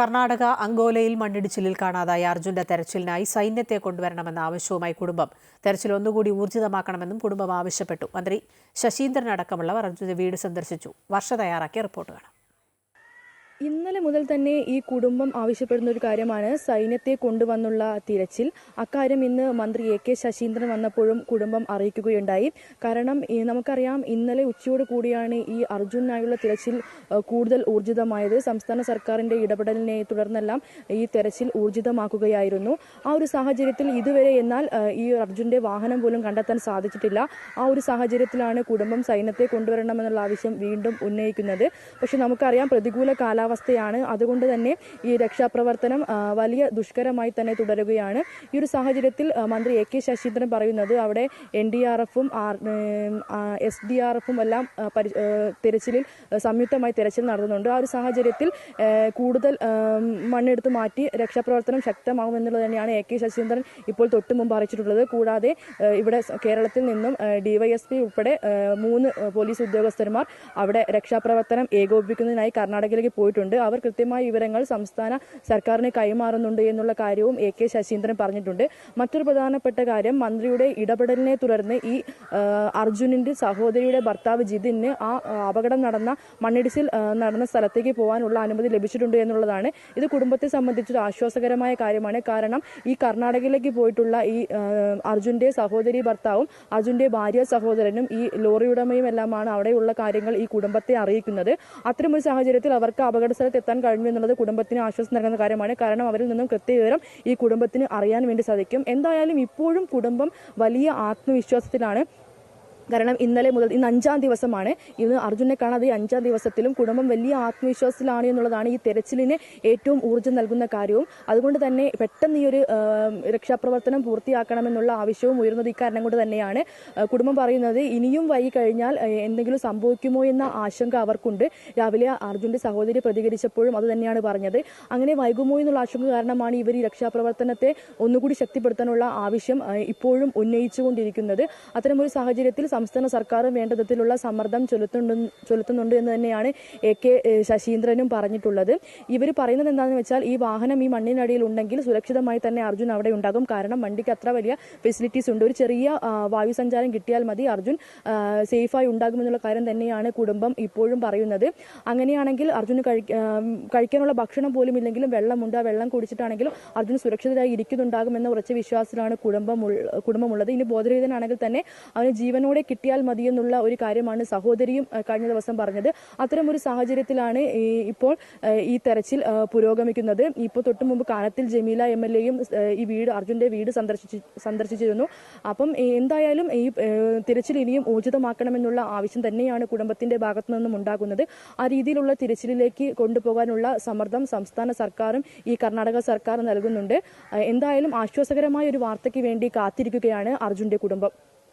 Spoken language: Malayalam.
കർണാടക അങ്കോലയിൽ മണ്ണിടിച്ചിലിൽ കാണാതായ അർജുന്റെ തെരച്ചിലിനായി സൈന്യത്തെ കൊണ്ടുവരണമെന്ന ആവശ്യവുമായി കുടുംബം. തെരച്ചിൽ ഒന്നുകൂടി ഊർജിതമാക്കണമെന്നും കുടുംബം ആവശ്യപ്പെട്ടു. മന്ത്രി ശശീന്ദ്രൻ അടക്കമുള്ളവർ അർജുന്റെ വീട് സന്ദർശിച്ചു. വർഷ തയ്യാറാക്കിയ റിപ്പോർട്ട് കാണാം. ഇന്നലെ മുതൽ തന്നെ ഈ കുടുംബം ആവശ്യപ്പെടുന്ന ഒരു കാര്യമാണ് സൈന്യത്തെ കൊണ്ടുവന്നുള്ള തിരച്ചിൽ. അക്കാര്യം ഇന്ന് മന്ത്രി എ കെ ശശീന്ദ്രൻ വന്നപ്പോഴും കുടുംബം അറിയിക്കുകയുണ്ടായി. കാരണം നമുക്കറിയാം ഇന്നലെ ഉച്ചയോട് കൂടിയാണ് ഈ അർജുനായുള്ള തിരച്ചിൽ കൂടുതൽ ഊർജിതമായത്. സംസ്ഥാന സർക്കാരിന്റെ ഇടപെടലിനെ തുടർന്നെല്ലാം ഈ തെരച്ചിൽ ഊർജിതമാക്കുകയായിരുന്നു. ആ ഒരു സാഹചര്യത്തിൽ ഇതുവരെ എന്നാൽ ഈ അർജുന്റെ വാഹനം പോലും കണ്ടെത്താൻ സാധിച്ചിട്ടില്ല. ആ ഒരു സാഹചര്യത്തിലാണ് കുടുംബം സൈന്യത്തെ കൊണ്ടുവരണമെന്നുള്ള ആവശ്യം വീണ്ടും ഉന്നയിക്കുന്നത്. പക്ഷെ നമുക്കറിയാം പ്രതികൂല കാലാവസ്ഥയാണ്. അതുകൊണ്ട് തന്നെ ഈ രക്ഷാപ്രവർത്തനം വലിയ ദുഷ്കരമായി തന്നെ തുടരുകയാണ്. ഈ ഒരു സാഹചര്യത്തിൽ മന്ത്രി എ കെ ശശീന്ദ്രൻ പറയുന്നത് അവിടെ എൻ ഡി ആർ എഫും എസ് ഡി ആർ എഫും എല്ലാം തിരച്ചിലിൽ സംയുക്തമായി തിരച്ചിൽ നടത്തുന്നുണ്ട്. ആ ഒരു സാഹചര്യത്തിൽ കൂടുതൽ മണ്ണെടുത്ത് മാറ്റി രക്ഷാപ്രവർത്തനം ശക്തമാകുമെന്നുള്ളത് തന്നെയാണ് എ കെ ശശീന്ദ്രൻ ഇപ്പോൾ തൊട്ടു മുമ്പ് അറിയിച്ചിട്ടുള്ളത്. കൂടാതെ ഇവിടെ കേരളത്തിൽ നിന്നും ഡിവൈഎസ്പി ഉൾപ്പെടെ മൂന്ന് പോലീസ് ഉദ്യോഗസ്ഥന്മാർ അവിടെ രക്ഷാപ്രവർത്തനം ഏകോപിപ്പിക്കുന്നതിനായി കർണാടകയിലേക്ക് പോയിട്ടുണ്ട്. അവർ കൃത്യമായ വിവരങ്ങൾ സംസ്ഥാന സർക്കാരിന് കൈമാറുന്നുണ്ട് എന്നുള്ള കാര്യവും എ കെ ശശീന്ദ്രൻ പറഞ്ഞിട്ടുണ്ട്. മറ്റൊരു പ്രധാനപ്പെട്ട കാര്യം മന്ത്രിയുടെ ഇടപെടലിനെ തുടർന്ന് ഈ അർജുനന്റെ സഹോദരിയുടെ ഭർത്താവ് ജിതിന് ആ അപകടം നടന്ന മണ്ണിടിച്ചിൽ നടന്ന സ്ഥലത്തേക്ക് പോകാനുള്ള അനുമതി ലഭിച്ചിട്ടുണ്ട് എന്നുള്ളതാണ്. ഇത് കുടുംബത്തെ സംബന്ധിച്ചൊരു ആശ്വാസകരമായ കാര്യമാണ്. കാരണം ഈ കർണാടകയിലേക്ക് പോയിട്ടുള്ള ഈ അർജുന്റെ സഹോദരി ഭർത്താവും അർജുന്റെ ഭാര്യ സഹോദരനും ഈ ലോറി ഉടമയും എല്ലാമാണ് അവിടെയുള്ള കാര്യങ്ങൾ ഈ കുടുംബത്തെ അറിയിക്കുന്നത്. അത്തരമൊരു സാഹചര്യത്തിൽ അവർക്ക് അപകട സ്ഥലത്ത് എത്താൻ കഴിഞ്ഞു എന്നുള്ളത് കുടുംബത്തിന് ആശ്വാസം നൽകുന്ന കാര്യമാണ്. കാരണം അവരിൽ നിന്നും കൃത്യവിവരം ഈ കുടുംബത്തിന് അറിയാൻ വേണ്ടി സാധിക്കും. എന്തായാലും ഇപ്പോഴും കുടുംബം വലിയ ആത്മവിശ്വാസത്തിലാണ്. കാരണം ഇന്നലെ മുതൽ ഇന്ന് അഞ്ചാം ദിവസമാണ്. ഇന്ന് അർജുനെ കാണാതെ അഞ്ചാം ദിവസത്തിലും കുടുംബം വലിയ ആത്മവിശ്വാസത്തിലാണ് എന്നുള്ളതാണ് ഈ തെരച്ചിലിന് ഏറ്റവും ഊർജം നൽകുന്ന കാര്യവും. അതുകൊണ്ട് തന്നെ പെട്ടെന്ന് ഈ ഒരു രക്ഷാപ്രവർത്തനം പൂർത്തിയാക്കണമെന്നുള്ള ആവശ്യവും ഉയർന്നത് ഇക്കാരണം കൊണ്ട് തന്നെയാണ്. കുടുംബം പറയുന്നത് ഇനിയും വൈകി കഴിഞ്ഞാൽ എന്തെങ്കിലും സംഭവിക്കുമോ എന്ന ആശങ്ക അവർക്കുണ്ട്. രാവിലെ അർജുന്റെ സഹോദരി പ്രതികരിച്ചപ്പോഴും അത് തന്നെയാണ് പറഞ്ഞത്. അങ്ങനെ വൈകുമോ എന്നുള്ള ആശങ്ക കാരണമാണ് ഇവർ ഈ രക്ഷാപ്രവർത്തനത്തെ ഒന്നുകൂടി ശക്തിപ്പെടുത്താനുള്ള ആവശ്യം ഇപ്പോഴും ഉന്നയിച്ചുകൊണ്ടിരിക്കുന്നത്. അത്തരമൊരു സാഹചര്യത്തിൽ സംസ്ഥാന സർക്കാരും വേണ്ട വിധത്തിലുള്ള സമ്മർദ്ദം ചെലുത്തുന്നുണ്ട് ചെലുത്തുന്നുണ്ട് എന്ന് തന്നെയാണ് എ കെ ശശീന്ദ്രനും പറഞ്ഞിട്ടുള്ളത്. ഇവർ പറയുന്നത് എന്താണെന്ന് വെച്ചാൽ ഈ വാഹനം ഈ മണ്ണിനടിയിൽ ഉണ്ടെങ്കിൽ സുരക്ഷിതമായി തന്നെ അർജുൻ അവിടെ ഉണ്ടാകും. കാരണം വണ്ടിക്ക് അത്ര വലിയ ഫെസിലിറ്റീസ് ഉണ്ട്. ഒരു ചെറിയ വായുസഞ്ചാരം വായു സഞ്ചാരം കിട്ടിയാൽ മതി അർജുൻ സേഫായി ഉണ്ടാകുമെന്നുള്ള കാര്യം തന്നെയാണ് കുടുംബം ഇപ്പോഴും പറയുന്നത്. അങ്ങനെയാണെങ്കിൽ അർജുന് കഴിക്കാനുള്ള ഭക്ഷണം പോലും ഇല്ലെങ്കിലും വെള്ളമുണ്ട്. ആ വെള്ളം കുടിച്ചിട്ടാണെങ്കിലും അർജുൻ സുരക്ഷിതരായി ഇരിക്കുന്നുണ്ടാകുമെന്ന ഉറച്ച വിശ്വാസത്തിലാണ് കുടുംബം കുടുംബമുള്ളത് ഇനി ബോധരഹിതനാണെങ്കിൽ തന്നെ അവന് ജീവനോടെ കിട്ടിയാൽ മതി എന്നുള്ള ഒരു കാര്യമാണ് സഹോദരിയും കഴിഞ്ഞ ദിവസം പറഞ്ഞത്. അത്തരം ഒരു സാഹചര്യത്തിലാണ് ഇപ്പോൾ ഈ തെരച്ചിൽ പുരോഗമിക്കുന്നത്. ഇപ്പോൾ തൊട്ടു മുമ്പ് കാനത്തിൽ ജമീല എം എൽ എയും ഈ വീട് അർജുന്റെ വീട് സന്ദർശിച്ചു സന്ദർശിച്ചിരുന്നു. അപ്പം എന്തായാലും ഈ തിരച്ചിൽ ഇനിയും ഊർജിതമാക്കണമെന്നുള്ള ആവശ്യം തന്നെയാണ് കുടുംബത്തിന്റെ ഭാഗത്തു നിന്നും ഉണ്ടാകുന്നത്. ആ രീതിയിലുള്ള തിരച്ചിലിലേക്ക് കൊണ്ടുപോകാനുള്ള സമ്മർദ്ദം സംസ്ഥാന സർക്കാരും ഈ കർണാടക സർക്കാർ നൽകുന്നുണ്ട്. എന്തായാലും ആശ്വാസകരമായ ഒരു വാർത്തയ്ക്ക് വേണ്ടി കാത്തിരിക്കുകയാണ് അർജുന്റെ കുടുംബം.